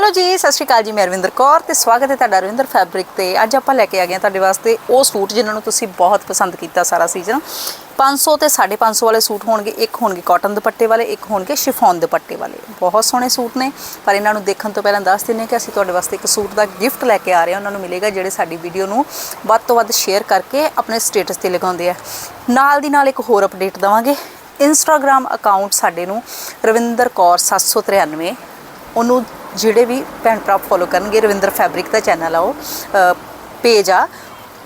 Hello ਜੀ, ਸਤਿ ਸ਼੍ਰੀ ਅਕਾਲ ਜੀ, ਮੈਂ ਰਵਿੰਦਰ ਕੌਰ ਤੇ ਸਵਾਗਤ ਹੈ ਤੁਹਾਡਾ ਰਵਿੰਦਰ ਫੈਬਰਿਕ ਤੇ। ਅੱਜ ਆਪਾਂ ਲੈ ਕੇ ਆ ਗਏ ਹਾਂ ਤੁਹਾਡੇ ਵਾਸਤੇ ਉਹ ਸੂਟ ਜਿਨ੍ਹਾਂ ਨੂੰ ਤੁਸੀਂ ਬਹੁਤ ਪਸੰਦ ਕੀਤਾ ਸਾਰਾ ਸੀਜ਼ਨ। 500 ਤੇ 550 ਵਾਲੇ ਸੂਟ ਹੋਣਗੇ, ਇੱਕ ਹੋਣਗੇ ਕਾਟਨ ਦੁਪੱਟੇ ਵਾਲੇ, ਇੱਕ ਹੋਣਗੇ ਸ਼ਿਫੋਨ ਦੁਪੱਟੇ ਵਾਲੇ। ਬਹੁਤ ਸੋਹਣੇ ਸੂਟ ਨੇ, ਪਰ ਇਹਨਾਂ ਨੂੰ ਦੇਖਣ ਤੋਂ ਪਹਿਲਾਂ ਦੱਸ ਦਿੰਨੇ ਕਿ ਅਸੀਂ ਤੁਹਾਡੇ ਵਾਸਤੇ ਇੱਕ ਸੂਟ ਦਾ ਗਿਫਟ ਲੈ ਕੇ ਆ ਰਹੇ ਹਾਂ। ਉਹਨਾਂ ਨੂੰ ਮਿਲੇਗਾ ਜਿਹੜੇ ਸਾਡੀ ਵੀਡੀਓ ਨੂੰ ਵੱਧ ਤੋਂ ਵੱਧ ਸ਼ੇਅਰ ਕਰਕੇ ਆਪਣੇ ਸਟੇਟਸ ਤੇ ਲਗਾਉਂਦੇ ਆ। ਨਾਲ ਦੀ ਨਾਲ ਇੱਕ ਹੋਰ ਅਪਡੇਟ ਦਵਾਂਗੇ। ਇੰਸਟਾਗ੍ਰam ਅਕਾਊਂਟ ਸਾਡੇ ਨੂੰ ਰਵਿੰਦਰ ਕੌਰ 793 ਉਹਨੂੰ ਜਿਹੜੇ ਵੀ ਭੈਣ ਭਰਾ ਫੋਲੋ ਕਰਨਗੇ, ਰਵਿੰਦਰ ਫੈਬਰਿਕ ਦਾ ਚੈਨਲ ਆ ਉਹ ਪੇਜ ਆ,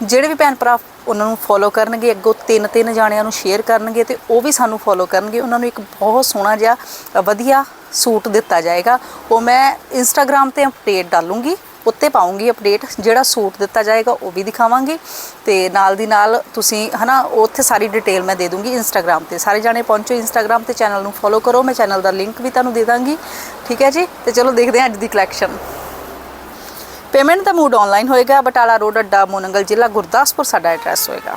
ਜਿਹੜੇ ਵੀ ਭੈਣ ਭਰਾ ਉਹਨਾਂ ਨੂੰ ਫੋਲੋ ਕਰਨਗੇ, ਅੱਗੋਂ ਤਿੰਨ ਤਿੰਨ ਜਾਣਿਆਂ ਨੂੰ ਸ਼ੇਅਰ ਕਰਨਗੇ ਤੇ ਉਹ ਵੀ ਸਾਨੂੰ ਫੋਲੋ ਕਰਨਗੇ, ਉਹਨਾਂ ਨੂੰ ਇੱਕ ਬਹੁਤ ਸੋਹਣਾ ਜਿਹਾ ਵਧੀਆ ਸੂਟ ਦਿੱਤਾ ਜਾਏਗਾ। ਉਹ ਮੈਂ ਇੰਸਟਾਗ੍ਰam ਤੇ ਅਪਡੇਟ ਡਾਲੂੰਗੀ। ਉੱਤੇ ਪਾਉਂਗੀ ਅਪਡੇਟ ਜਿਹੜਾ ਸੂਟ ਦਿੱਤਾ ਜਾਏਗਾ ਉਹ ਵੀ ਦਿਖਾਵਾਂਗੇ। ਤੇ ਨਾਲ ਦੀ ਨਾਲ ਤੁਸੀਂ ਹਨਾ, ਉੱਥੇ ਸਾਰੀ ਡਿਟੇਲ ਮੈਂ ਦੇ ਦੂੰਗੀ ਇੰਸਟਾਗ੍ਰam ਤੇ। ਸਾਰੇ ਜਾਣੇ ਪਹੁੰਚੋ ਇੰਸਟਾਗ੍ਰam ਤੇ ਚੈਨਲ ਨੂੰ ਫੋਲੋ ਕਰੋ। ਮੈਂ ਚੈਨਲ ਦਾ ਲਿੰਕ ਵੀ ਤੁਹਾਨੂੰ ਦੇ ਦਾਂਗੀ। ਠੀਕ ਹੈ ਜੀ? ਤੇ ਚਲੋ ਦੇਖਦੇ ਹਾਂ ਅੱਜ ਦੀ ਕਲੈਕਸ਼ਨ ਪੇਮੈਂਟ ਦਾ ਮੂਡ ਆਨਲਾਈਨ ਹੋਏਗਾ। ਬਟਾਲਾ ਰੋਡ, ਅੱਡਾ, ਮੋਨੰਗਲ ਜ਼ਿਲ੍ਹਾ, ਗੁਰਦਾਸਪੁਰ ਸਾਡਾ ਐਡਰੈਸ ਹੋਏਗਾ।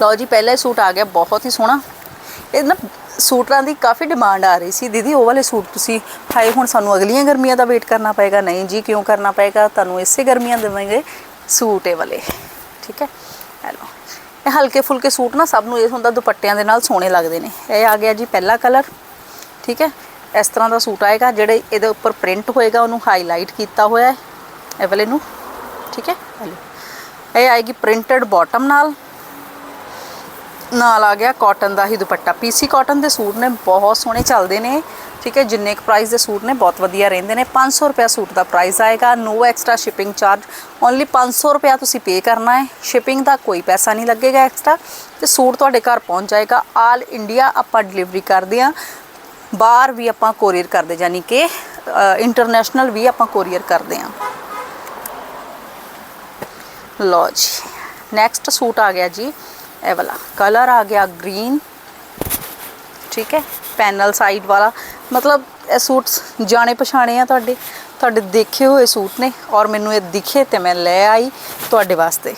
ਲਓ ਜੀ, ਪਹਿਲਾ ਹੀ ਸੂਟ ਆ ਗਿਆ। ਬਹੁਤ ਹੀ ਸੋਹਣਾ। ਇਹ ਨਾ ਸੂਟਾਂ ਦੀ ਕਾਫੀ ਡਿਮਾਂਡ ਆ ਰਹੀ ਸੀ। ਦੀਦੀ, ਉਹ ਵਾਲੇ ਸੂਟ ਤੁਸੀਂ ਹਾਏ, ਹੁਣ ਸਾਨੂੰ ਅਗਲੀਆਂ ਗਰਮੀਆਂ ਦਾ ਵੇਟ ਕਰਨਾ ਪਏਗਾ? ਨਹੀਂ ਜੀ, ਕਿਉਂ ਕਰਨਾ ਪਏਗਾ? ਤੁਹਾਨੂੰ ਇਸੇ ਗਰਮੀਆਂ ਦੇਵਾਂਗੇ ਸੂਟ ਇਹ ਵਾਲੇ। ਠੀਕ ਹੈ? ਹੈਲੋ। ਇਹ ਹਲਕੇ ਫੁਲਕੇ ਸੂਟ ਨਾ ਸਭ ਨੂੰ ਇਹ ਹੁੰਦਾ, ਦੁਪੱਟਿਆਂ ਦੇ ਨਾਲ ਸੋਹਣੇ ਲੱਗਦੇ ਨੇ। ਇਹ ਆ ਗਿਆ ਜੀ ਪਹਿਲਾ ਕਲਰ। ਠੀਕ ਹੈ? ਇਸ ਤਰ੍ਹਾਂ ਦਾ ਸੂਟ ਆਏਗਾ, ਜਿਹੜੇ ਇਹਦੇ ਉੱਪਰ ਪ੍ਰਿੰਟ ਹੋਏਗਾ, ਉਹਨੂੰ ਹਾਈਲਾਈਟ ਕੀਤਾ ਹੋਇਆ ਹੈ। ਇਹ ਵਾਲੇ ਨੂੰ। ਠੀਕ ਹੈ? ਇਹ ਆਏਗੀ ਪ੍ਰਿੰਟਡ ਬਾਟਮ ਨਾਲ। ਨਾਲ ਆ ਗਿਆ ਕਾਟਨ ਦਾ ਹੀ ਦੁਪੱਟਾ। ਪੀਸੀ ਕਾਟਨ ਦੇ ਸੂਟ ਨੇ ਬਹੁਤ ਸੋਹਣੇ ਚੱਲਦੇ ਨੇ। ਠੀਕ ਹੈ, ਜਿੰਨੇ ਕੁ ਪ੍ਰਾਈਸ ਦੇ ਸੂਟ ਨੇ ਬਹੁਤ ਵਧੀਆ ਰਹਿੰਦੇ ਨੇ। 500 ਰੁਪਏ ਸੂਟ ਦਾ ਪ੍ਰਾਈਸ ਆਏਗਾ। No extra shipping charge only 500 ਰੁਪਏ ਤੁਸੀਂ ਪੇ ਕਰਨਾ ਹੈ। ਸ਼ਿਪਿੰਗ ਦਾ ਕੋਈ ਪੈਸਾ ਨਹੀਂ ਲੱਗੇਗਾ ਐਕਸਟਰਾ ਤੇ ਸੂਟ ਤੁਹਾਡੇ ਘਰ ਪਹੁੰਚ ਜਾਏਗਾ। ਆਲ ਇੰਡੀਆ ਆਪਾਂ ਡਿਲੀਵਰੀ ਕਰਦੇ ਹਾਂ। ਬਾਹਰ ਵੀ ਆਪਾਂ ਕੋਰੀਅਰ ਕਰਦੇ ਯਾਨੀ ਕਿ ਇੰਟਰਨੈਸ਼ਨਲ ਵੀ ਆਪਾਂ ਕੋਰੀਅਰ ਕਰਦੇ ਹਾਂ। ਲਓ ਜੀ। ਨੈਕਸਟ ਸੂਟ ਆ ਗਿਆ ਜੀ। ਇਹ ਵਾਲਾ ਕਲਰ ਆ ਗਿਆ ਗ੍ਰੀਨ। ਠੀਕ ਹੈ, ਪੈਨਲ ਸਾਈਡ ਵਾਲਾ। ਮਤਲਬ ਇਹ ਸੂਟ ਜਾਣੇ ਪਛਾਣੇ ਆ ਤੁਹਾਡੇ। ਤੁਹਾਡੇ ਦੇਖੇ ਹੋਏ ਸੂਟ ਨੇ ਔਰ ਮੈਨੂੰ ਇਹ ਦਿਖੇ ਤੇ ਮੈਂ ਲੈ ਆਈ ਤੁਹਾਡੇ ਵਾਸਤੇ।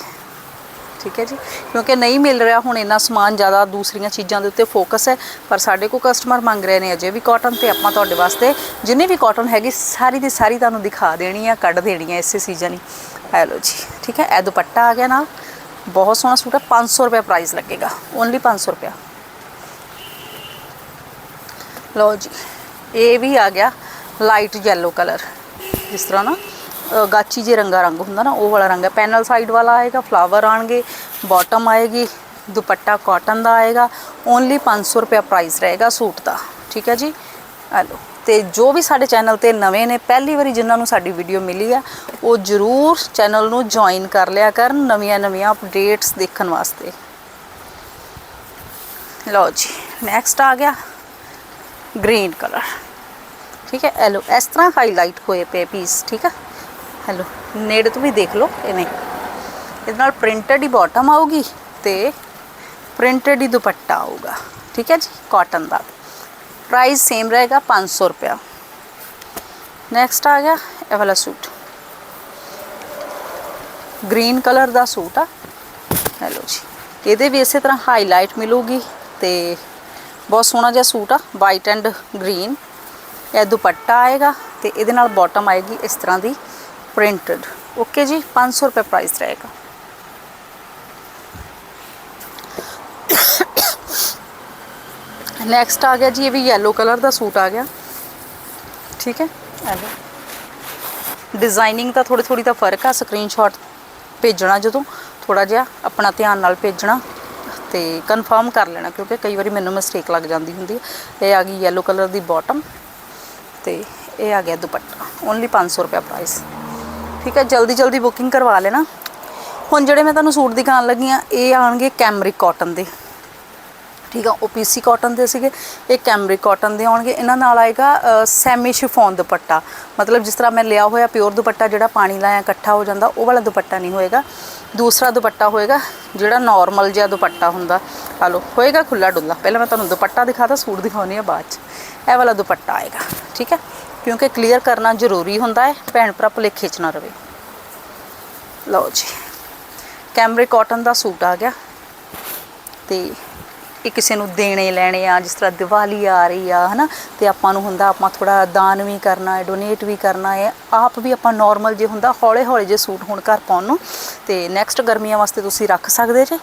ਠੀਕ ਹੈ ਜੀ, ਕਿਉਂਕਿ ਨਹੀਂ ਮਿਲ ਰਿਹਾ ਹੁਣ ਇੰਨਾ ਸਮਾਨ, ਜ਼ਿਆਦਾ ਦੂਸਰੀਆਂ ਚੀਜ਼ਾਂ ਦੇ ਉੱਤੇ ਫੋਕਸ ਹੈ। ਪਰ ਸਾਡੇ ਕੋਲ ਕਸਟਮਰ ਮੰਗ ਰਹੇ ਨੇ ਅਜੇ ਵੀ ਕਾਟਨ ਤੇ ਆਪਾਂ ਤੁਹਾਡੇ ਵਾਸਤੇ ਜਿੰਨੀ ਵੀ ਕਾਟਨ ਹੈਗੀ, ਸਾਰੀ ਦੀ ਸਾਰੀ ਤੁਹਾਨੂੰ ਦਿਖਾ ਦੇਣੀ ਆ, ਕੱਢ ਦੇਣੀ ਆ ਇਸੇ ਸੀਜ਼ਨ ਹੀ। ਹੈਲੋ ਜੀ, ਠੀਕ ਹੈ, ਇਹ ਦੁਪੱਟਾ ਆ ਗਿਆ ਨਾਲ। ਬਹੁਤ ਸੋਹਣਾ ਸੂਟ ਹੈ 500 ਰੁਪਏ ਪ੍ਰਾਈਸ ਲੱਗੇਗਾ ਓਨਲੀ 500 ਰੁਪਏ ਲਓ ਜੀ ਇਹ ਵੀ ਆ ਗਿਆ ਲਾਈਟ yellow ਕਲਰ ਜਿਸ ਤਰ੍ਹਾਂ ਨਾ ਅ, ਗਾਚੀ ਜੇ ਰੰਗਾ ਰੰਗ ਹੁੰਦਾ ਨਾ ਉਹ ਵਾਲਾ ਰੰਗ ਹੈ ਪੈਨਲ ਸਾਈਡ ਵਾਲਾ ਆਏਗਾ ਫਲਾਵਰ ਆਣਗੇ ਬਾਟਮ ਆਏਗੀ ਦੁਪੱਟਾ ਕਾਟਨ ਦਾ ਆਏਗਾ ਓਨਲੀ 500 ਰੁਪਏ ਪ੍ਰਾਈਸ ਰਹੇਗਾ ਸੂਟ ਦਾ ਠੀਕ ਹੈ ਜੀ ਆ ਲਓ ਤੇ ਜੋ ਵੀ ਸਾਡੇ ਚੈਨਲ ਤੇ ਨਵੇਂ ਨੇ, ਪਹਿਲੀ ਵਾਰੀ ਜਿਨ੍ਹਾਂ ਨੂੰ ਸਾਡੀ ਵੀਡੀਓ ਮਿਲੀ ਆ, ਉਹ ਜਰੂਰ ਚੈਨਲ ਨੂੰ ਜੁਆਇਨ ਕਰ ਲਿਆ ਕਰਨ ਨਵੀਆਂ ਨਵੀਆਂ ਅਪਡੇਟਸ ਦੇਖਣ ਵਾਸਤੇ। ਲਓ ਜੀ ਨੈਕਸਟ ਆ ਗਿਆ ਗ੍ਰੀਨ ਕਲਰ ਠੀਕ ਹੈ ਐਲੋ ਇਸ ਤਰ੍ਹਾਂ ਹਾਈਲਾਈਟ ਹੋਏ ਪਏ ਪੀਸ ਠੀਕ ਹੈ ਹੈਲੋ ਨੇੜੇ ਤੋਂ ਵੀ ਦੇਖ ਲਓ ਇਵੇਂ ਇਹਦੇ ਨਾਲ ਪ੍ਰਿੰਟਡ ਹੀ ਬਾਟਮ ਆਊਗੀ ਤੇ ਪ੍ਰਿੰਟਡ ਹੀ ਦੁਪੱਟਾ ਆਊਗਾ। ਠੀਕ ਹੈ ਜੀ ਕਾਟਨ ਦਾ। ਪ੍ਰਾਈਸ ਸੇਮ ਰਹੇਗਾ 500 ਰੁਪਇਆ ਨੈਕਸਟ ਆ ਗਿਆ ਇਹ ਵਾਲਾ ਸੂਟ ਗ੍ਰੀਨ ਕਲਰ ਦਾ ਸੂਟ ਆ ਹੈਲੋ ਜੀ ਇਹਦੇ ਵੀ ਇਸੇ ਤਰ੍ਹਾਂ ਹਾਈਲਾਈਟ ਮਿਲੂਗੀ ਤੇ ਬਹੁਤ ਸੋਹਣਾ ਜਿਹਾ ਸੂਟ ਆ ਵਾਈਟ ਐਂਡ ਗ੍ਰੀਨ ਇਹ ਦੁਪੱਟਾ ਆਏਗਾ ਤੇ ਇਹਦੇ ਨਾਲ ਬਾਟਮ ਆਏਗੀ ਇਸ ਤਰ੍ਹਾਂ ਦੀ ਪ੍ਰਿੰਟਡ ਓਕੇ ਜੀ 500 ਰੁਪਏ ਪ੍ਰਾਈਸ ਰਹੇਗਾ। ਨੈਕਸਟ ਆ ਗਿਆ ਜੀ ਇਹ ਵੀ yellow ਕਲਰ ਦਾ ਸੂਟ ਆ ਗਿਆ। ਠੀਕ ਹੈ? ਆ ਲਓ ਡਿਜ਼ਾਈਨਿੰਗ ਦਾ ਥੋੜੀ ਥੋੜੀ ਦਾ ਫ਼ਰਕ ਆ ਸਕਰੀਨਸ਼ਾਟ ਭੇਜਣਾ ਜਦੋਂ ਥੋੜਾ ਜਿਹਾ ਆਪਣਾ ਧਿਆਨ ਨਾਲ ਭੇਜਣਾ ਤੇ ਕਨਫਰਮ ਕਰ ਲੈਣਾ ਕਿਉਂਕਿ ਕਈ ਵਾਰੀ ਮੈਨੂੰ ਮਿਸਟੇਕ ਲੱਗ ਜਾਂਦੀ ਹੁੰਦੀ ਹੈ। ਇਹ ਆ ਗਈ yellow ਕਲਰ ਦੀ ਬਾਟਮ ਤੇ ਇਹ ਆ ਗਿਆ ਦੁਪੱਟਾ। ਓਨਲੀ 500 ਰੁਪਏ ਪ੍ਰਾਈਸ ਠੀਕ ਹੈ ਜਲਦੀ ਜਲਦੀ ਬੁਕਿੰਗ ਕਰਵਾ ਲੈਣਾ। ਹੁਣ ਜਿਹੜੇ ਮੈਂ ਤੁਹਾਨੂੰ ਸੂਟ ਦਿਖਾਉਣ ਲੱਗੀ ਆ ਇਹ ਆਣਗੇ ਕੈਮਰਿਕ ਕਾਟਨ ਦੇ। ਠੀਕ ਆ, ਉਹ ਪੀਸੀ ਕਾਟਨ ਦੇ ਸੀਗੇ, ਇਹ ਕੈਮਰਿਕ ਕਾਟਨ ਦੇ ਆਉਣਗੇ। ਇਹਨਾਂ ਨਾਲ ਆਏਗਾ ਸੈਮੀ ਸ਼ਿਫੋਨ ਦੁਪੱਟਾ। ਮਤਲਬ ਜਿਸ ਤਰ੍ਹਾਂ ਮੈਂ ਲਿਆ ਹੋਇਆ ਪਿਓਰ ਦੁਪੱਟਾ, ਜਿਹੜਾ ਪਾਣੀ ਲਾਇਆ, ਇਕੱਠਾ ਹੋ ਜਾਂਦਾ, ਉਹ ਵਾਲਾ ਦੁਪੱਟਾ ਨਹੀਂ ਹੋਏਗਾ। ਦੂਸਰਾ ਦੁਪੱਟਾ ਹੋਏਗਾ, ਜਿਹੜਾ ਨਾਰਮਲ ਜਿਹਾ ਦੁਪੱਟਾ ਹੁੰਦਾ। ਆ ਲੋ ਹੋਏਗਾ ਖੁੱਲਾ ਡੁੱਲਾ ਪਹਿਲਾਂ ਮੈਂ ਤੁਹਾਨੂੰ ਦੁਪੱਟਾ ਦਿਖਾਤਾ ਸੂਟ ਦਿਖਾਉਣੀ ਆ ਬਾਅਦ ਚ। ਇਹ ਵਾਲਾ ਦੁਪੱਟਾ ਆਏਗਾ, ਠੀਕ ਹੈ? ਕਿਉਂਕਿ ਕਲੀਅਰ ਕਰਨਾ ਜ਼ਰੂਰੀ ਹੁੰਦਾ ਹੈ, ਭੈਣ ਭਰਾ ਭੁਲੇਖੇ ਚ ਨਾ ਰਵੇ। ਲਓ ਜੀ ਕੈਮਰਿਕ ਕਾਟਨ ਦਾ ਸੂਟ ਆ ਗਿਆ। ਤੇ ਕਿ ਕਿਸੇ ਨੂੰ ਦੇਣੇ ਲੈਣੇ ਆ, ਜਿਸ ਤਰ੍ਹਾਂ ਦੀਵਾਲੀ ਆ ਰਹੀ ਆ, ਹਨਾ? ਤੇ ਆਪਾਂ ਨੂੰ ਹੁੰਦਾ ਆਪਾਂ ਥੋੜਾ ਦਾਨ ਵੀ ਕਰਨਾ ਹੈ ਡੋਨੇਟ ਵੀ ਕਰਨਾ ਹੈ ਆਪ ਵੀ ਆਪਾਂ ਨਾਰਮਲ ਜੇ ਹੁੰਦਾ ਹੌਲੇ ਹੌਲੇ ਜੇ ਸੂਟ ਹੁਣ ਘਰ ਪਾਉਣ ਨੂੰ। ਤੇ ਨੈਕਸਟ ਗਰਮੀਆਂ ਵਾਸਤੇ ਤੁਸੀਂ ਰੱਖ ਸਕਦੇ ਜੇ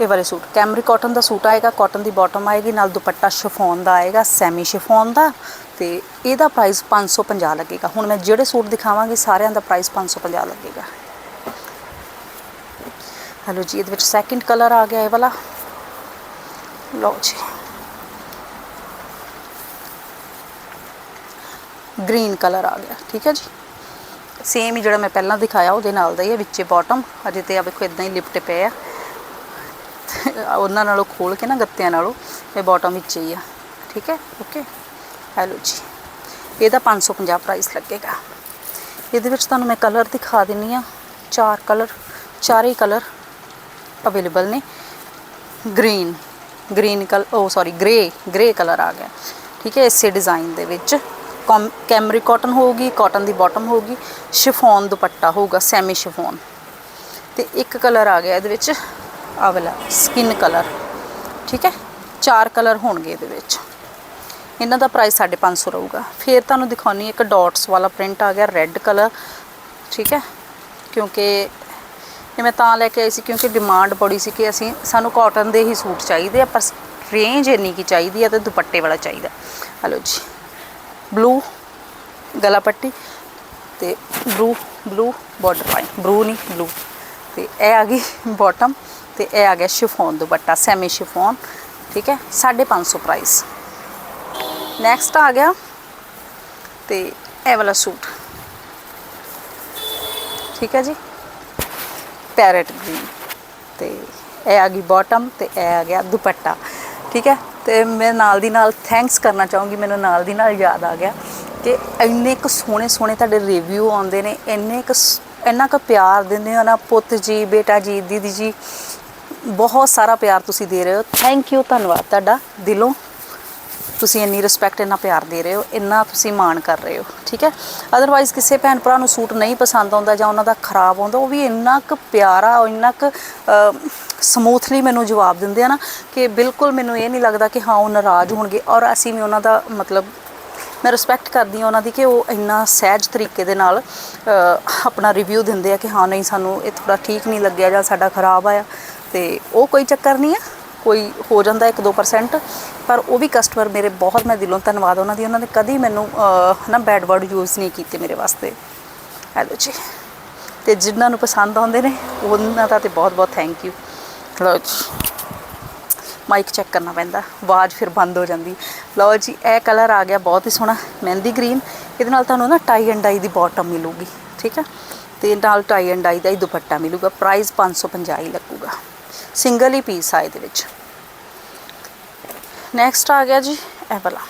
ਇਹ ਵਾਲੇ ਸੂਟ। ਕੈਮਰੀ ਕਾਟਨ ਦਾ ਸੂਟ ਆਏਗਾ ਕਾਟਨ ਦੀ ਬਾਟਮ ਆਏਗੀ, ਨਾਲ ਦੁਪੱਟਾ ਸ਼ਿਫੋਨ ਦਾ ਆਏਗਾ ਸੈਮੀ ਸ਼ਿਫੋਨ ਦਾ। ਤੇ ਇਹਦਾ ਪ੍ਰਾਈਸ 550 ਲੱਗੇਗਾ। ਹੁਣ ਮੈਂ ਜਿਹੜੇ ਸੂਟ ਦਿਖਾਵਾਂਗੀ, ਸਾਰਿਆਂ ਦਾ ਪ੍ਰਾਈਸ 550 ਲੱਗੇਗਾ। ਹਲੋ ਜੀ, ਇਹਦੇ ਵਿੱਚ ਸੈਕਿੰਡ ਕਲਰ ਆ ਗਿਆ ਇਹ ਵਾਲਾ। ਲਓ ਜੀ। ਗ੍ਰੀਨ ਕਲਰ ਆ ਗਿਆ, ਠੀਕ ਹੈ ਜੀ। ਸੇਮ ਹੀ ਜਿਹੜਾ ਮੈਂ ਪਹਿਲਾਂ ਦਿਖਾਇਆ, ਉਹਦੇ ਨਾਲ ਦਾ ਹੀ ਹੈ, ਵਿੱਚੇ ਬਾਟਮ ਅਜੇ ਤੇ ਆ ਵੇਖੋ ਇਦਾਂ ਹੀ ਲਿਪਟ ਪਏ ਆ। ਉਹਨਾਂ ਨਾਲੋਂ ਖੋਲ ਕੇ ਨਾ, ਗੱਤਿਆਂ ਨਾਲੋਂ, ਇਹ ਬਾਟਮ ਵਿੱਚ ਹੀ ਆ। ਠੀਕ ਹੈ ਓਕੇ ਹੈਲੋ ਜੀ। ਇਹਦਾ 550 ਪ੍ਰਾਈਸ ਲੱਗੇਗਾ। ਇਹਦੇ ਵਿੱਚ ਤੁਹਾਨੂੰ ਮੈਂ ਕਲਰ ਦਿਖਾ ਦਿੰਨੀ ਆ। ਚਾਰ ਕਲਰ ਚਾਰੇ ਕਲਰ ਅਵੇਲੇਬਲ ਨੇ। ਗ੍ਰੀਨ ਗ੍ਰੀਨ ਕਲ, ਉਹ ਸੌਰੀ ਗ੍ਰੇ ਗ੍ਰੇ ਕਲਰ ਆ ਗਿਆ। ਠੀਕ ਹੈ, ਇਸੇ ਡਿਜ਼ਾਈਨ ਦੇ ਵਿੱਚ ਕੌਮ- ਕੈਮਰੀ ਕਾਟਨ ਹੋਊਗੀ ਕਾਟਨ ਦੀ ਬਾਟਮ ਹੋਊਗੀ ਸ਼ਿਫੋਨ ਦੁਪੱਟਾ ਹੋਊਗਾ ਸੈਮੀ ਸ਼ਿਫੋਨ ਤੇ ਇੱਕ ਕਲਰ ਆ ਗਿਆ ਇਹਦੇ ਵਿੱਚ, ਆਹ ਵਾਲਾ ਸਕਿਨ ਕਲਰ ਠੀਕ ਹੈ, ਚਾਰ ਕਲਰ ਹੋਣਗੇ ਇਹਦੇ ਵਿੱਚ। ਇਹਨਾਂ ਦਾ ਪ੍ਰਾਈਸ 550 ਰਹੂਗਾ। ਫਿਰ ਤੁਹਾਨੂੰ ਦਿਖਾਉਣੀ ਇੱਕ ਡਾਟਸ ਵਾਲਾ ਪ੍ਰਿੰਟ ਆ ਗਿਆ ਰੈੱਡ ਕਲਰ ਠੀਕ ਹੈ, ਕਿਉਂਕਿ ਇਹ ਮੈਂ ਤਾਂ ਲੈ ਕੇ ਆਈ ਸੀ ਕਿਉਂਕਿ ਡਿਮਾਂਡ ਬੜੀ ਸੀ ਕਿ ਅਸੀਂ, ਸਾਨੂੰ ਕਾਟਨ ਦੇ ਹੀ ਸੂਟ ਚਾਹੀਦੇ ਆ, ਪਰ ਰੇਂਜ ਇੰਨੀ ਕੀ ਚਾਹੀਦੀ ਆ ਤੇ ਦੁਪੱਟੇ ਵਾਲਾ ਚਾਹੀਦਾ। ਹਲੋ ਜੀ। ਬਲੂ ਗਲਾ ਪੱਟੀ ਤੇ blue blue border line blue ਨਹੀਂ ਬਲੂ ਤੇ ਇਹ ਆ ਗਈ ਬਾਟਮ ਤੇ ਇਹ ਆ ਗਿਆ ਸ਼ਿਫੋਨ ਦੁਪੱਟਾ ਸੈਮੀ ਸ਼ਿਫੋਨ ਠੀਕ ਹੈ? 550 ਪ੍ਰਾਈਸ ਨੈਕਸਟ ਆ ਗਿਆ ਤੇ ਇਹ ਵਾਲਾ ਸੂਟ। ਠੀਕ ਹੈ ਜੀ? ਪੈਰਟ ਗ੍ਰੀਨ ਤੇ ਇਹ ਆ ਗਈ ਬਾਟਮ ਤੇ ਇਹ ਆ ਗਿਆ ਦੁਪੱਟਾ। ਠੀਕ ਹੈ? ਤੇ ਮੈਂ ਨਾਲ ਦੀ ਨਾਲ ਥੈਂਕਸ ਕਰਨਾ ਚਾਹੂੰਗੀ, ਮੈਨੂੰ ਨਾਲ ਦੀ ਨਾਲ ਯਾਦ ਆ ਗਿਆ ਕਿ ਇੰਨੇ ਕੁ ਸੋਹਣੇ ਸੋਹਣੇ ਤੁਹਾਡੇ ਰਿਵਿਊ ਆਉਂਦੇ ਨੇ, ਇੰਨੇ ਕੁ ਸ- ਇੰਨਾ ਕੁ ਪਿਆਰ ਦਿੰਦੇ ਹੋ ਨਾ ਪੁੱਤ ਜੀ, ਬੇਟਾ ਜੀ, ਦੀਦੀ ਜੀ। ਬਹੁਤ ਸਾਰਾ ਪਿਆਰ ਤੁਸੀਂ ਦੇ ਰਹੇ ਹੋ। ਥੈਂਕ ਯੂ ਧੰਨਵਾਦ ਤੁਹਾਡਾ ਦਿਲੋਂ। ਤੁਸੀਂ ਇੰਨੀ ਰਿਸਪੈਕਟ ਇੰਨਾ ਪਿਆਰ ਦੇ ਰਹੇ ਹੋ, ਇੰਨਾ ਤੁਸੀਂ ਮਾਣ ਕਰ ਰਹੇ ਹੋ, ਠੀਕ ਹੈ? ਅਦਰਵਾਈਜ਼ ਕਿਸੇ ਭੈਣ ਭਰਾ ਨੂੰ ਸੂਟ ਨਹੀਂ ਪਸੰਦ ਆਉਂਦਾ ਜਾਂ ਉਹਨਾਂ ਦਾ ਖਰਾਬ ਆਉਂਦਾ, ਉਹ ਵੀ ਇੰਨਾ ਕੁ ਪਿਆਰਾ, ਇੰਨਾ ਕੁ ਸਮੂਥਲੀ ਮੈਨੂੰ ਜਵਾਬ ਦਿੰਦੇ ਆ ਨਾ ਕਿ ਬਿਲਕੁਲ ਮੈਨੂੰ ਇਹ ਨਹੀਂ ਲੱਗਦਾ ਕਿ ਹਾਂ, ਉਹ ਨਾਰਾਜ਼ ਹੋਣਗੇ। ਔਰ ਅਸੀਂ ਵੀ ਉਹਨਾਂ ਦਾ ਮਤਲਬ ਮੈਂ ਰਿਸਪੈਕਟ ਕਰਦੀ ਹਾਂ ਉਹਨਾਂ ਦੀ ਕਿ ਉਹ ਇੰਨਾ ਸਹਿਜ ਤਰੀਕੇ ਦੇ ਨਾਲ ਆਪਣਾ ਰਿਵਿਊ ਦਿੰਦੇ ਆ ਕਿ ਹਾਂ, ਨਹੀਂ, ਸਾਨੂੰ ਇਹ ਥੋੜਾ ਠੀਕ ਨਹੀਂ ਲੱਗਿਆ ਜਾਂ ਸਾਡਾ ਖਰਾਬ ਆਇਆ। ਤੇ ਉਹ ਕੋਈ ਚੱਕਰ ਨਹੀਂ ਆ। ਕੋਈ ਹੋ ਜਾਂਦਾ 1-2% ਪਰ ਉਹ ਵੀ ਕਸਟਮਰ ਮੇਰੇ ਬਹੁਤ ਮੈਂ ਦਿਲੋਂ ਧੰਨਵਾਦ ਉਹਨਾਂ ਦੀ। ਉਹਨਾਂ ਨੇ ਕਦੀ ਮੈਨੂੰ ਅਹ, ਨਾ ਬੈਡ ਵਰਡ ਯੂਜ਼ ਨਹੀਂ ਕੀਤੇ ਮੇਰੇ ਵਾਸਤੇ। ਹੈਲੋ ਜੀ। ਤੇ ਜਿਨ੍ਹਾਂ ਨੂੰ ਪਸੰਦ ਆਉਂਦੇ ਨੇ ਉਹਨਾਂ ਦਾ ਤੇ ਬਹੁਤ-ਬਹੁਤ ਥੈਂਕ ਯੂ ਲਓ ਜੀ। ਮਾਈਕ ਚੈੱਕ ਕਰਨਾ ਪੈਂਦਾ। ਆਵਾਜ਼ ਫਿਰ ਬੰਦ ਹੋ ਜਾਂਦੀ। ਲਓ ਜੀ ਇਹ ਕਲਰ ਆ ਗਿਆ ਬਹੁਤ ਹੀ ਸੋਹਣਾ ਮਹਿੰਦੀ ਗ੍ਰੀਨ ਇਹਦੇ ਨਾਲ ਤੁਹਾਨੂੰ ਨਾ ਟਾਈ ਐਂਡ ਡਾਈ ਦੀ ਬਾਟਮ ਮਿਲੂਗੀ ਠੀਕ ਹੈ ਤੇ ਨਾਲ ਟਾਈ ਐਂਡ ਡਾਈ ਦਾ ਹੀ ਦੁਪੱਟਾ ਮਿਲੂਗਾ। ਪ੍ਰਾਈਸ 550 ਹੀ ਲੱਗੂਗਾ। ਸਿੰਗਲ ਹੀ ਪੀਸ ਆ ਇਹਦੇ ਵਿੱਚ। ਨੈਕਸਟ ਆ ਗਿਆ ਜੀ, ਇਹ ਵਾਲਾ।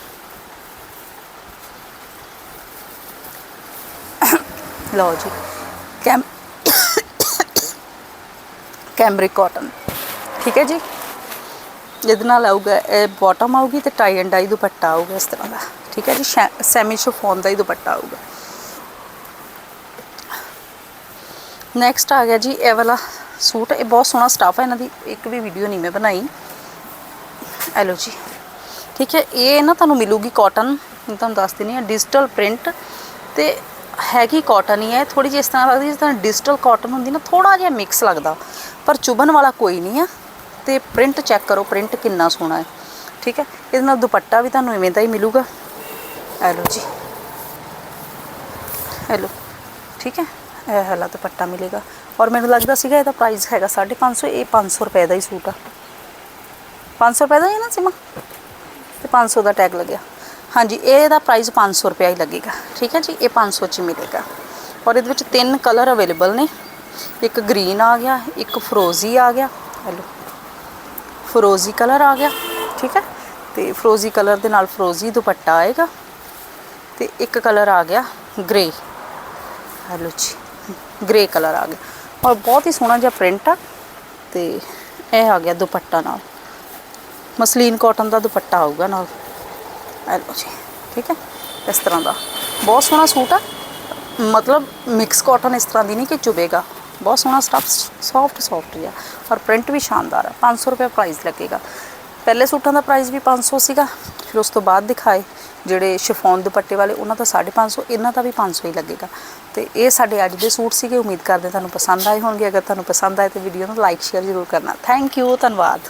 ਲਓ ਜੀ, ਕੈਮ ਕੈਮਰਿਕ ਕਾਟਨ ਠੀਕ ਹੈ ਜੀ? ਜਿਹਦੇ ਨਾਲ ਆਊਗਾ, ਇਹ ਬਾਟਮ ਆਊਗੀ ਤੇ ਟਾਈ ਐਂਡ ਡਾਈ ਦੁਪੱਟਾ ਆਊਗਾ ਇਸ ਤਰ੍ਹਾਂ ਦਾ। ਠੀਕ ਹੈ ਜੀ? ਸੈਮੀ ਸ਼ਿਫੋਨ ਦਾ ਹੀ ਦੁਪੱਟਾ ਆਊਗਾ। ਨੈਕਸਟ ਆ ਗਿਆ ਜੀ, ਇਹ ਵਾਲਾ ਸੂਟ, ਇਹ ਬਹੁਤ ਸੋਹਣਾ ਸਟਾਫ ਹੈ ਇਹਨਾਂ ਦੀ ਇੱਕ ਵੀ ਵੀਡੀਓ ਨਹੀਂ ਮੈਂ ਬਣਾਈ। ਇਹ ਲਓ ਜੀ। ਠੀਕ ਹੈ, ਇਹ ਨਾ ਤੁਹਾਨੂੰ ਮਿਲੂਗੀ ਕਾਟਨ ਤੁਹਾਨੂੰ ਦੱਸ ਦਿੰਦੀ ਹਾਂ ਡਿਜੀਟਲ ਪ੍ਰਿੰਟ ਤੇ ਹੈਗੀ ਕਾਟਨ ਹੀ ਹੈ ਥੋੜੀ ਜਿਹੀ ਇਸ ਤਰ੍ਹਾਂ ਲੱਗਦੀ ਜਿਸ ਤਰ੍ਹਾਂ ਡਿਜੀਟਲ ਕਾਟਨ ਹੁੰਦੀ ਨਾ ਥੋੜਾ ਜਿਹਾ ਮਿਕਸ ਲੱਗਦਾ, ਪਰ ਚੁਭਣ ਵਾਲਾ ਕੋਈ ਨਹੀਂ ਆ, ਤੇ ਪ੍ਰਿੰਟ ਚੈੱਕ ਕਰੋ ਪ੍ਰਿੰਟ ਕਿੰਨਾ ਸੋਹਣਾ ਹੈ। ਠੀਕ ਹੈ, ਇਹਦੇ ਨਾਲ ਦੁਪੱਟਾ ਵੀ ਤੁਹਾਨੂੰ ਇਵੇਂ ਦਾ ਹੀ ਮਿਲੂਗਾ। ਇਹ ਲਓ ਜੀ। ਹੈਲੋ ਠੀਕ ਹੈ ਇਹ ਹਲਾ ਦੁਪੱਟਾ ਮਿਲੇਗਾ। ਔਰ ਮੈਨੂੰ ਲੱਗਦਾ ਸੀਗਾ ਇਹਦਾ ਪ੍ਰਾਈਸ ਹੈਗਾ 550 ਇਹ 500 ਰੁਪਏ ਦਾ ਹੀ ਸੂਟ ਆ। 500 ਰੁਪਏ ਦਾ ਹੀ ਹੈ ਨਾ ਸਿਮਾ? ਤੇ 500 ਦਾ ਟੈਗ ਲੱਗਿਆ। ਹਾਂਜੀ, ਇਹਦਾ ਪ੍ਰਾਈਸ 500 ਰੁਪਏ ਹੀ ਲੱਗੇਗਾ। ਠੀਕ ਹੈ ਜੀ, ਇਹ 500 ਚ ਹੀ ਮਿਲੇਗਾ। ਔਰ ਇਹਦੇ ਵਿੱਚ ਤਿੰਨ ਕਲਰ ਅਵੇਲੇਬਲ ਨੇ। ਇੱਕ ਗ੍ਰੀਨ ਆ ਗਿਆ, ਇੱਕ ਫਰੋਜ਼ੀ ਆ ਗਿਆ। ਹੈਲੋ ਫਰੋਜ਼ੀ ਕਲਰ ਆ ਗਿਆ। ਠੀਕ ਹੈ, ਤੇ ਫਰੋਜ਼ੀ ਕਲਰ ਦੇ ਨਾਲ ਫਰੋਜ਼ੀ ਦੁਪੱਟਾ ਆਏਗਾ। ਤੇ ਇੱਕ ਕਲਰ ਆ ਗਿਆ ਗ੍ਰੇ ਹੈਲੋ ਜੀ। ਗ੍ਰੇ ਕਲਰ ਆ ਗਿਆ। ਔਰ ਬਹੁਤ ਹੀ ਸੋਹਣਾ ਜਿਹਾ ਪ੍ਰਿੰਟ ਆ ਤੇ ਇਹ ਆ ਗਿਆ ਦੁਪੱਟਾ ਨਾਲ। ਮਸਲੀਨ ਕਾਟਨ ਦਾ ਦੁਪੱਟਾ ਆਊਗਾ ਨਾਲ। ਇਹ ਲਓ ਜੀ, ਠੀਕ ਹੈ? ਇਸ ਤਰ੍ਹਾਂ ਦਾ। ਬਹੁਤ ਸੋਹਣਾ ਸੂਟ ਆ। ਮਤਲਬ ਮਿਕਸ ਕਾਟਨ ਇਸ ਤਰ੍ਹਾਂ ਦੀ ਨਹੀਂ ਕਿ ਚੁਬੇਗਾ। ਬਹੁਤ ਸੋਹਣਾ ਸਟਫ ਸੌਫਟ ਸੌਫਟ ਜਿਹਾ। ਔਰ ਪ੍ਰਿੰਟ ਵੀ ਸ਼ਾਨਦਾਰ ਹੈ 500 ਰੁਪਏ ਪ੍ਰਾਈਸ ਲੱਗੇਗਾ। ਪਹਿਲੇ ਸੂਟਾਂ ਦਾ ਪ੍ਰਾਈਸ ਵੀ 500 ਸੀਗਾ। ਫਿਰ ਉਸ ਤੋਂ ਬਾਅਦ ਦਿਖਾਏ। ਜਿਹੜੇ ਸ਼ਿਫੋਨ ਦੁਪੱਟੇ ਵਾਲੇ, ਉਹਨਾਂ ਦਾ 550 ਇਹਨਾਂ ਦਾ ਵੀ 500 ਹੀ ਲੱਗੇਗਾ। ਤੇ ਇਹ ਸਾਡੇ ਅੱਜ ਦੇ ਸੂਟ ਸੀਗੇ, ਉਮੀਦ ਕਰਦੇ ਤੁਹਾਨੂੰ ਪਸੰਦ ਆਏ ਹੋਣਗੇ। ਅਗਰ ਤੁਹਾਨੂੰ ਪਸੰਦ ਆਏ ਤਾਂ ਵੀਡੀਓ ਨੂੰ ਲਾਈਕ ਸ਼ੇਅਰ ਜ਼ਰੂਰ ਕਰਨਾ। ਥੈਂਕ ਯੂ ਧੰਨਵਾਦ।